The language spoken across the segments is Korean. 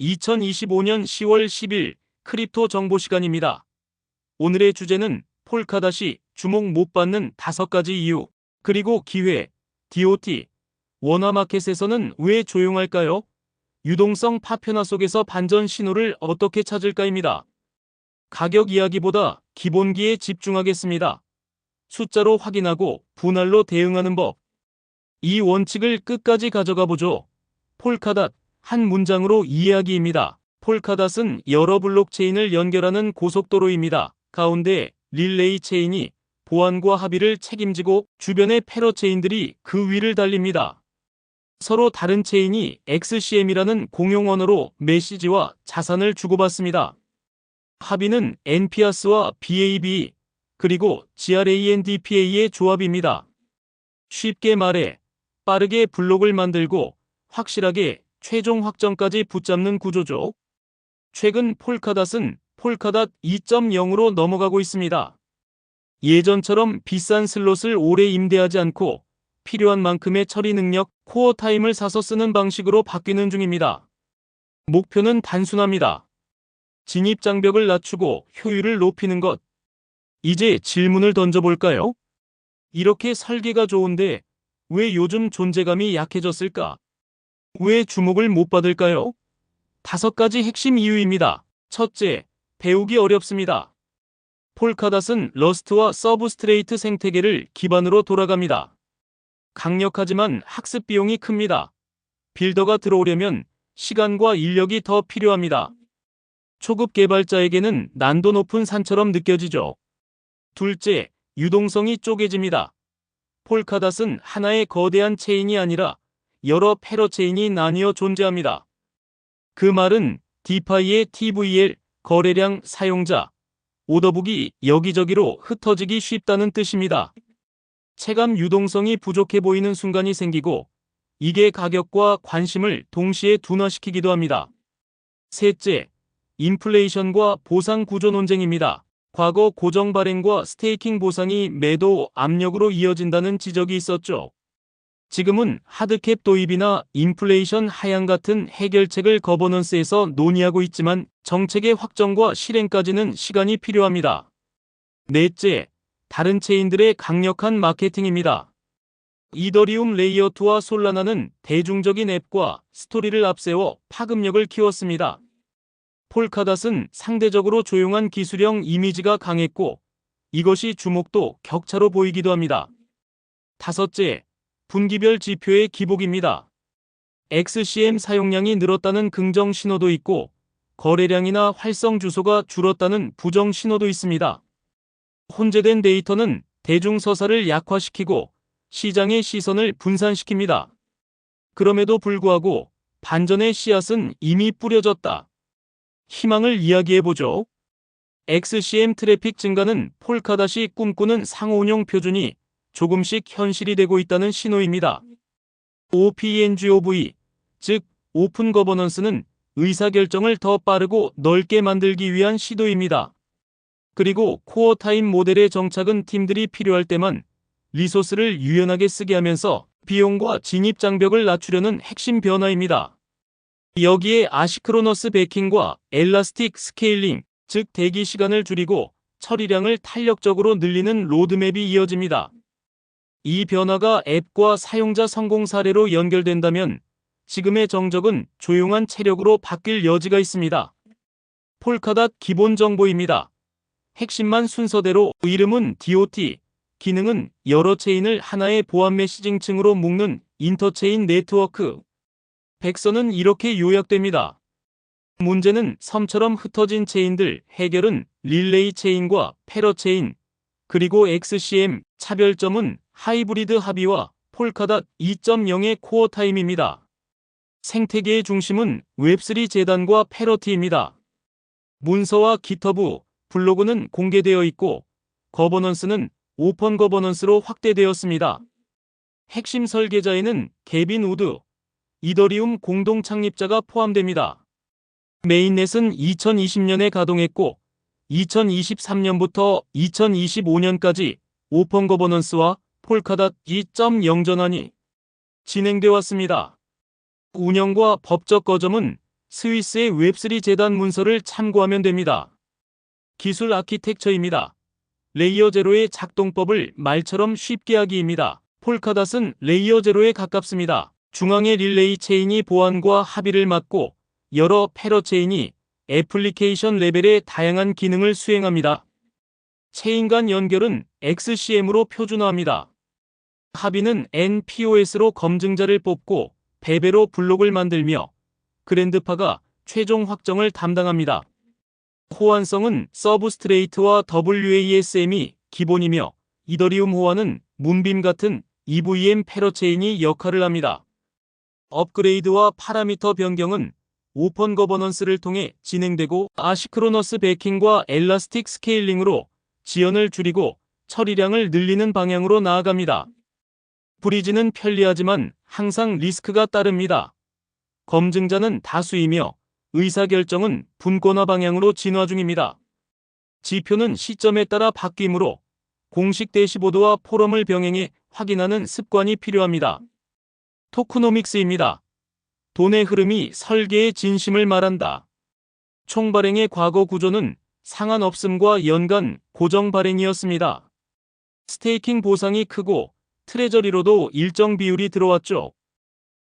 2025년 10월 10일 크립토 정보 시간입니다. 오늘의 주제는 폴카닷이 주목 못 받는 다섯 가지 이유, 그리고 기회, DOT, 원화마켓에서는 왜 조용할까요? 유동성 파편화 속에서 반전 신호를 어떻게 찾을까입니다. 가격 이야기보다 기본기에 집중하겠습니다. 숫자로 확인하고 분할로 대응하는 법. 이 원칙을 끝까지 가져가 보죠. 폴카닷, 한 문장으로 이해하기입니다. 폴카닷은 여러 블록체인을 연결하는 고속도로입니다. 가운데 릴레이 체인이 보안과 합의를 책임지고 주변의 패러 체인들이 그 위를 달립니다. 서로 다른 체인이 XCM이라는 공용 언어로 메시지와 자산을 주고받습니다. 합의는 NPS와 BAB 그리고 GRANDPA의 조합입니다. 쉽게 말해 빠르게 블록을 만들고 확실하게 최종 확정까지 붙잡는 구조죠. 최근 폴카닷은 폴카닷 2.0으로 넘어가고 있습니다. 예전처럼 비싼 슬롯을 오래 임대하지 않고 필요한 만큼의 처리 능력, 코어 타임을 사서 쓰는 방식으로 바뀌는 중입니다. 목표는 단순합니다. 진입 장벽을 낮추고 효율을 높이는 것. 이제 질문을 던져볼까요? 이렇게 설계가 좋은데 왜 요즘 존재감이 약해졌을까? 왜 주목을 못 받을까요? 다섯 가지 핵심 이유입니다. 첫째, 배우기 어렵습니다. 폴카닷은 러스트와 서브스트레이트 생태계를 기반으로 돌아갑니다. 강력하지만 학습 비용이 큽니다. 빌더가 들어오려면 시간과 인력이 더 필요합니다. 초급 개발자에게는 난도 높은 산처럼 느껴지죠. 둘째, 유동성이 쪼개집니다. 폴카닷은 하나의 거대한 체인이 아니라 여러 패러체인이 나뉘어 존재합니다. 그 말은 디파이의 TVL, 거래량, 사용자, 오더북이 여기저기로 흩어지기 쉽다는 뜻입니다. 체감 유동성이 부족해 보이는 순간이 생기고 이게 가격과 관심을 동시에 둔화시키기도 합니다. 셋째, 인플레이션과 보상 구조 논쟁입니다. 과거 고정 발행과 스테이킹 보상이 매도 압력으로 이어진다는 지적이 있었죠. 지금은 하드캡 도입이나 인플레이션 하향 같은 해결책을 거버넌스에서 논의하고 있지만 정책의 확정과 실행까지는 시간이 필요합니다. 넷째, 다른 체인들의 강력한 마케팅입니다. 이더리움 레이어2와 솔라나는 대중적인 앱과 스토리를 앞세워 파급력을 키웠습니다. 폴카닷은 상대적으로 조용한 기술형 이미지가 강했고 이것이 주목도 격차로 보이기도 합니다. 다섯째, 분기별 지표의 기복입니다. XCM 사용량이 늘었다는 긍정 신호도 있고 거래량이나 활성 주소가 줄었다는 부정 신호도 있습니다. 혼재된 데이터는 대중 서사를 약화시키고 시장의 시선을 분산시킵니다. 그럼에도 불구하고 반전의 씨앗은 이미 뿌려졌다. 희망을 이야기해보죠. XCM 트래픽 증가는 폴카닷이 꿈꾸는 상호운영 표준이 조금씩 현실이 되고 있다는 신호입니다. OPNGOV, 즉 오픈 거버넌스는 의사결정을 더 빠르고 넓게 만들기 위한 시도입니다. 그리고 코어 타임 모델의 정착은 팀들이 필요할 때만 리소스를 유연하게 쓰게 하면서 비용과 진입 장벽을 낮추려는 핵심 변화입니다. 여기에 아시크로너스 베킹과 엘라스틱 스케일링, 즉 대기 시간을 줄이고 처리량을 탄력적으로 늘리는 로드맵이 이어집니다. 이 변화가 앱과 사용자 성공 사례로 연결된다면 지금의 정적은 조용한 체력으로 바뀔 여지가 있습니다. 폴카닷 기본 정보입니다. 핵심만 순서대로 이름은 DOT, 기능은 여러 체인을 하나의 보안 메시징층으로 묶는 인터체인 네트워크. 백서는 이렇게 요약됩니다. 문제는 섬처럼 흩어진 체인들, 해결은 릴레이 체인과 패러 체인, 그리고 XCM, 차별점은 하이브리드 합의와 폴카닷 2.0의 코어 타임입니다. 생태계의 중심은 웹3 재단과 패러티입니다. 문서와 기터브, 블로그는 공개되어 있고 거버넌스는 오펀 거버넌스로 확대되었습니다. 핵심 설계자에는 개빈 우드, 이더리움 공동 창립자가 포함됩니다. 메인넷은 2020년에 가동했고 2023년부터 2025년까지 오펀 거버넌스와 폴카닷 2.0 전환이 진행되어 왔습니다. 운영과 법적 거점은 스위스의 웹3 재단 문서를 참고하면 됩니다. 기술 아키텍처입니다. 레이어 제로의 작동법을 말처럼 쉽게 하기입니다. 폴카닷은 레이어 제로에 가깝습니다. 중앙의 릴레이 체인이 보안과 합의를 맡고 여러 패러 체인이 애플리케이션 레벨의 다양한 기능을 수행합니다. 체인 간 연결은 XCM으로 표준화합니다. 합의는 NPOS로 검증자를 뽑고 베베로 블록을 만들며 그랜드파가 최종 확정을 담당합니다. 호환성은 서브스트레이트와 WASM이 기본이며 이더리움 호환은 문빔 같은 EVM 패러체인이 역할을 합니다. 업그레이드와 파라미터 변경은 오펀 거버넌스를 통해 진행되고 아시크로너스 베킹과 엘라스틱 스케일링으로 지연을 줄이고 처리량을 늘리는 방향으로 나아갑니다. 브리지는 편리하지만 항상 리스크가 따릅니다. 검증자는 다수이며 의사결정은 분권화 방향으로 진화 중입니다. 지표는 시점에 따라 바뀌므로 공식 대시보드와 포럼을 병행해 확인하는 습관이 필요합니다. 토크노믹스입니다. 돈의 흐름이 설계의 진심을 말한다. 총 발행의 과거 구조는 상한 없음과 연간 고정 발행이었습니다. 스테이킹 보상이 크고 트레저리로도 일정 비율이 들어왔죠.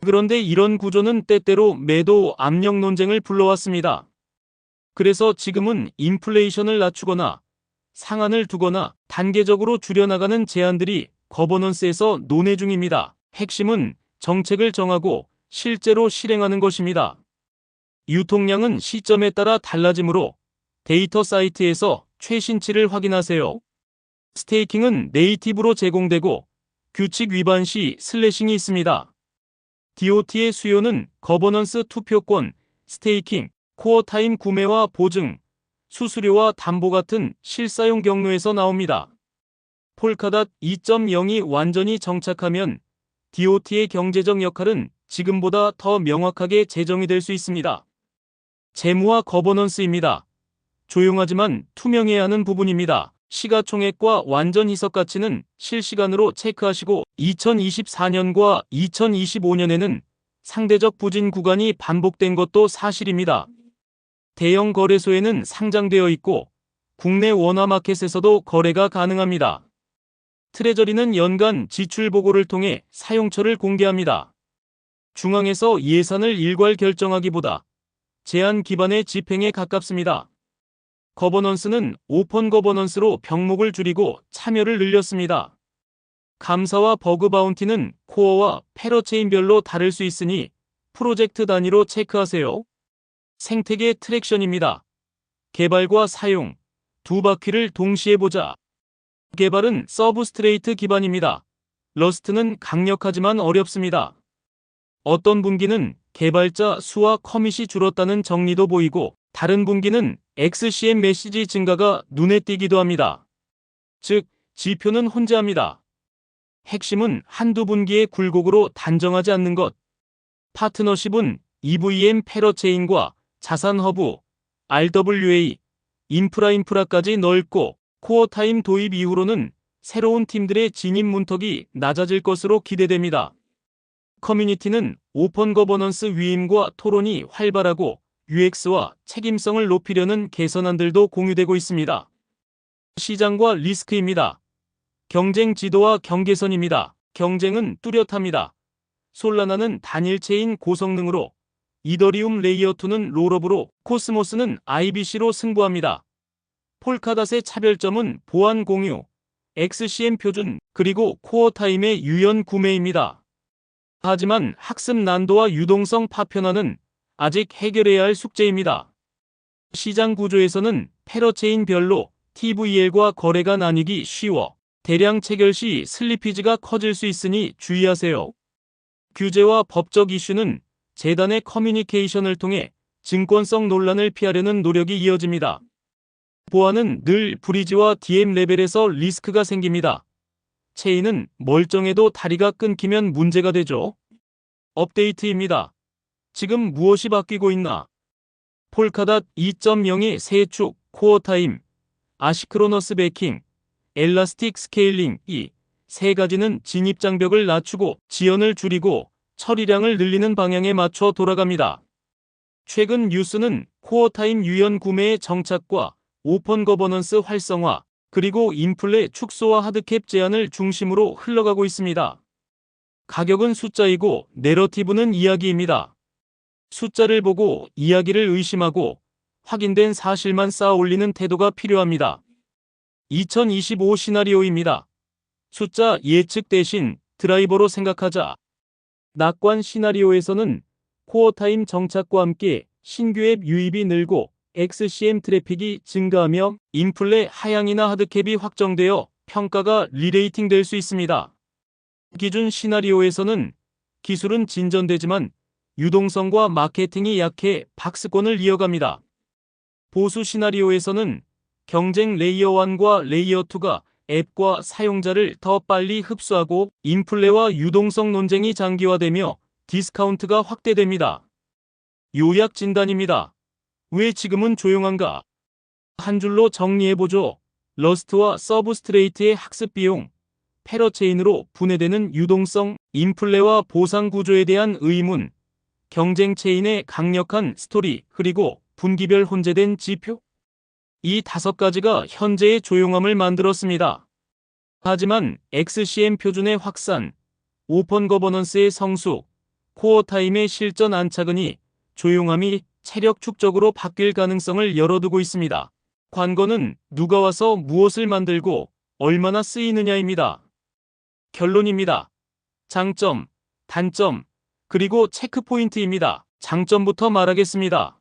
그런데 이런 구조는 때때로 매도 압력 논쟁을 불러왔습니다. 그래서 지금은 인플레이션을 낮추거나 상한을 두거나 단계적으로 줄여나가는 제안들이 거버넌스에서 논의 중입니다. 핵심은 정책을 정하고 실제로 실행하는 것입니다. 유통량은 시점에 따라 달라지므로 데이터 사이트에서 최신치를 확인하세요. 스테이킹은 네이티브로 제공되고 규칙 위반 시 슬래싱이 있습니다. DOT의 수요는 거버넌스 투표권, 스테이킹, 코어 타임 구매와 보증, 수수료와 담보 같은 실사용 경로에서 나옵니다. 폴카닷 2.0이 완전히 정착하면 DOT의 경제적 역할은 지금보다 더 명확하게 재정이 될 수 있습니다. 재무와 거버넌스입니다. 조용하지만 투명해야 하는 부분입니다. 시가총액과 완전 희석 가치는 실시간으로 체크하시고 2024년과 2025년에는 상대적 부진 구간이 반복된 것도 사실입니다. 대형 거래소에는 상장되어 있고 국내 원화 마켓에서도 거래가 가능합니다. 트레저리는 연간 지출 보고를 통해 사용처를 공개합니다. 중앙에서 예산을 일괄 결정하기보다 제한 기반의 집행에 가깝습니다. 거버넌스는 오펀 거버넌스로 병목을 줄이고 참여를 늘렸습니다. 감사와 버그 바운티는 코어와 패러체인별로 다를 수 있으니 프로젝트 단위로 체크하세요. 생태계 트랙션입니다. 개발과 사용, 두 바퀴를 동시에 보자. 개발은 서브스트레이트 기반입니다. 러스트는 강력하지만 어렵습니다. 어떤 분기는 개발자 수와 커밋이 줄었다는 정리도 보이고 다른 분기는 XCM 메시지 증가가 눈에 띄기도 합니다. 즉, 지표는 혼재합니다. 핵심은 한두 분기의 굴곡으로 단정하지 않는 것. 파트너십은 EVM 패러체인과 자산 허브, RWA, 인프라 인프라까지 넓고 코어 타임 도입 이후로는 새로운 팀들의 진입 문턱이 낮아질 것으로 기대됩니다. 커뮤니티는 오펀 거버넌스 위임과 토론이 활발하고 UX와 책임성을 높이려는 개선안들도 공유되고 있습니다. 시장과 리스크입니다. 경쟁 지도와 경계선입니다. 경쟁은 뚜렷합니다. 솔라나는 단일체인 고성능으로 이더리움 레이어2는 롤업으로 코스모스는 IBC로 승부합니다. 폴카닷의 차별점은 보안 공유, XCM 표준, 그리고 코어 타임의 유연 구매입니다. 하지만 학습 난도와 유동성 파편화는 아직 해결해야 할 숙제입니다. 시장 구조에서는 패러체인별로 TVL과 거래가 나뉘기 쉬워 대량 체결 시 슬리피지가 커질 수 있으니 주의하세요. 규제와 법적 이슈는 재단의 커뮤니케이션을 통해 증권성 논란을 피하려는 노력이 이어집니다. 보안은 늘 브리지와 DM 레벨에서 리스크가 생깁니다. 체인은 멀쩡해도 다리가 끊기면 문제가 되죠. 업데이트입니다. 지금 무엇이 바뀌고 있나? 폴카닷 2.0의 세 축, 코어 타임, 아시크로너스 베킹, 엘라스틱 스케일링 이 세 가지는 진입 장벽을 낮추고 지연을 줄이고 처리량을 늘리는 방향에 맞춰 돌아갑니다. 최근 뉴스는 코어 타임 유연 구매의 정착과 오펀 거버넌스 활성화, 그리고 인플레 축소와 하드캡 제한을 중심으로 흘러가고 있습니다. 가격은 숫자이고 내러티브는 이야기입니다. 숫자를 보고 이야기를 의심하고 확인된 사실만 쌓아 올리는 태도가 필요합니다. 2025 시나리오입니다. 숫자 예측 대신 드라이버로 생각하자. 낙관 시나리오에서는 코어 타임 정착과 함께 신규 앱 유입이 늘고 XCM 트래픽이 증가하며 인플레 하향이나 하드캡이 확정되어 평가가 리레이팅 될 수 있습니다. 기준 시나리오에서는 기술은 진전되지만 유동성과 마케팅이 약해 박스권을 이어갑니다. 보수 시나리오에서는 경쟁 레이어 1과 레이어 2가 앱과 사용자를 더 빨리 흡수하고 인플레와 유동성 논쟁이 장기화되며 디스카운트가 확대됩니다. 요약 진단입니다. 왜 지금은 조용한가? 한 줄로 정리해보죠. 러스트와 서브스트레이트의 학습 비용, 패러체인으로 분해되는 유동성, 인플레와 보상 구조에 대한 의문, 경쟁 체인의 강력한 스토리, 그리고 분기별 혼재된 지표? 이 다섯 가지가 현재의 조용함을 만들었습니다. 하지만 XCM 표준의 확산, 오펀 거버넌스의 성숙, 코어 타임의 실전 안착은이 조용함이 체력 축적으로 바뀔 가능성을 열어두고 있습니다. 관건은 누가 와서 무엇을 만들고 얼마나 쓰이느냐입니다. 결론입니다. 장점, 단점, 그리고 체크포인트입니다. 장점부터 말하겠습니다.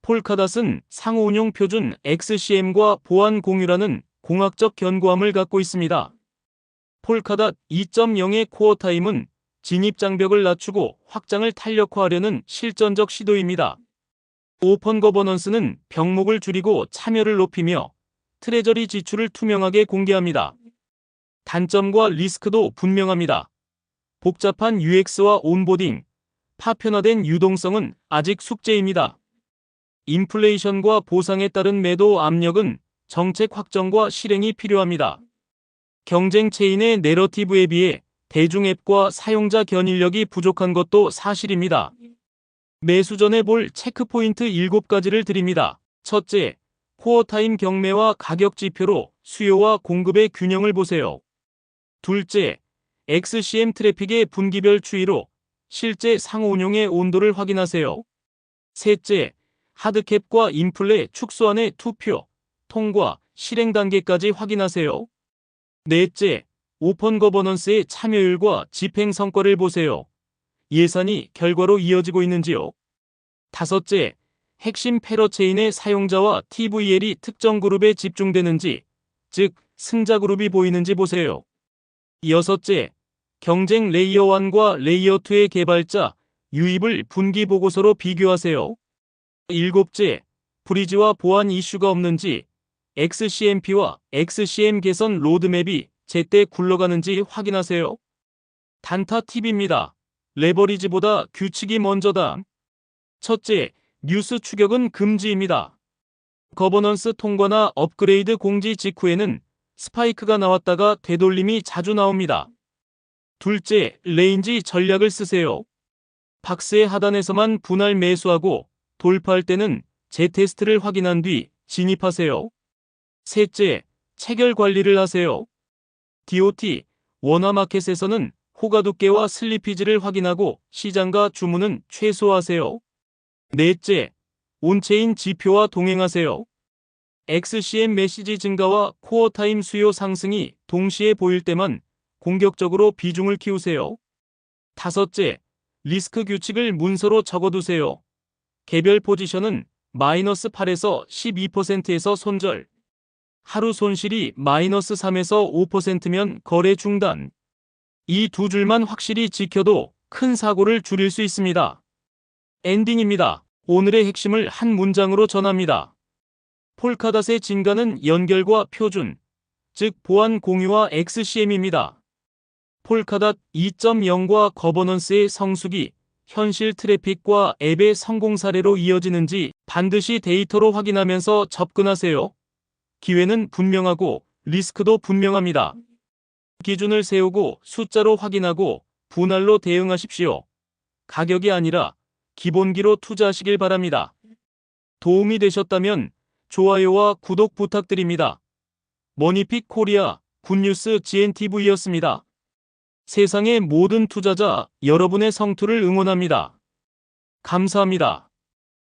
폴카닷은 상호 운용 표준 XCM과 보안 공유라는 공학적 견고함을 갖고 있습니다. 폴카닷 2.0의 코어 타임은 진입 장벽을 낮추고 확장을 탄력화하려는 실전적 시도입니다. 오펀 거버넌스는 병목을 줄이고 참여를 높이며 트레저리 지출을 투명하게 공개합니다. 단점과 리스크도 분명합니다. 복잡한 UX와 온보딩, 파편화된 유동성은 아직 숙제입니다. 인플레이션과 보상에 따른 매도 압력은 정책 확정과 실행이 필요합니다. 경쟁 체인의 내러티브에 비해 대중 앱과 사용자 견인력이 부족한 것도 사실입니다. 매수 전에 볼 체크포인트 7가지를 드립니다. 첫째, 코어타임 경매와 가격 지표로 수요와 공급의 균형을 보세요. 둘째, XCM 트래픽의 분기별 추이로 실제 상호 운용의 온도를 확인하세요. 셋째, 하드캡과 인플레 축소안의 투표, 통과, 실행 단계까지 확인하세요. 넷째, 오펀 거버넌스의 참여율과 집행 성과를 보세요. 예산이 결과로 이어지고 있는지요. 다섯째, 핵심 패러체인의 사용자와 TVL이 특정 그룹에 집중되는지, 즉, 승자 그룹이 보이는지 보세요. 여섯째, 경쟁 레이어 1과 레이어 2의 개발자, 유입을 분기 보고서로 비교하세요. 일곱째, 브리지와 보안 이슈가 없는지, XCMP와 XCM 개선 로드맵이 제때 굴러가는지 확인하세요. 단타 팁입니다. 레버리지보다 규칙이 먼저다. 첫째, 뉴스 추격은 금지입니다. 거버넌스 통과나 업그레이드 공지 직후에는 스파이크가 나왔다가 되돌림이 자주 나옵니다. 둘째, 레인지 전략을 쓰세요. 박스의 하단에서만 분할 매수하고 돌파할 때는 재테스트를 확인한 뒤 진입하세요. 셋째, 체결 관리를 하세요. DOT, 원화마켓에서는 호가 두께와 슬리피지를 확인하고 시장과 주문은 최소화하세요. 넷째, 온체인 지표와 동행하세요. XCM 메시지 증가와 코어 타임 수요 상승이 동시에 보일 때만 공격적으로 비중을 키우세요. 다섯째, 리스크 규칙을 문서로 적어두세요. 개별 포지션은 마이너스 8에서 12%에서 손절. 하루 손실이 마이너스 3에서 5%면 거래 중단. 이 두 줄만 확실히 지켜도 큰 사고를 줄일 수 있습니다. 엔딩입니다. 오늘의 핵심을 한 문장으로 전합니다. 폴카닷의 진가는 연결과 표준, 즉 보안 공유와 XCM입니다. 폴카닷 2.0과 거버넌스의 성숙이 현실 트래픽과 앱의 성공 사례로 이어지는지 반드시 데이터로 확인하면서 접근하세요. 기회는 분명하고 리스크도 분명합니다. 기준을 세우고 숫자로 확인하고 분할로 대응하십시오. 가격이 아니라 기본기로 투자하시길 바랍니다. 도움이 되셨다면 좋아요와 구독 부탁드립니다. 머니픽 코리아 굿뉴스 GNTV였습니다. 세상의 모든 투자자 여러분의 성투를 응원합니다. 감사합니다.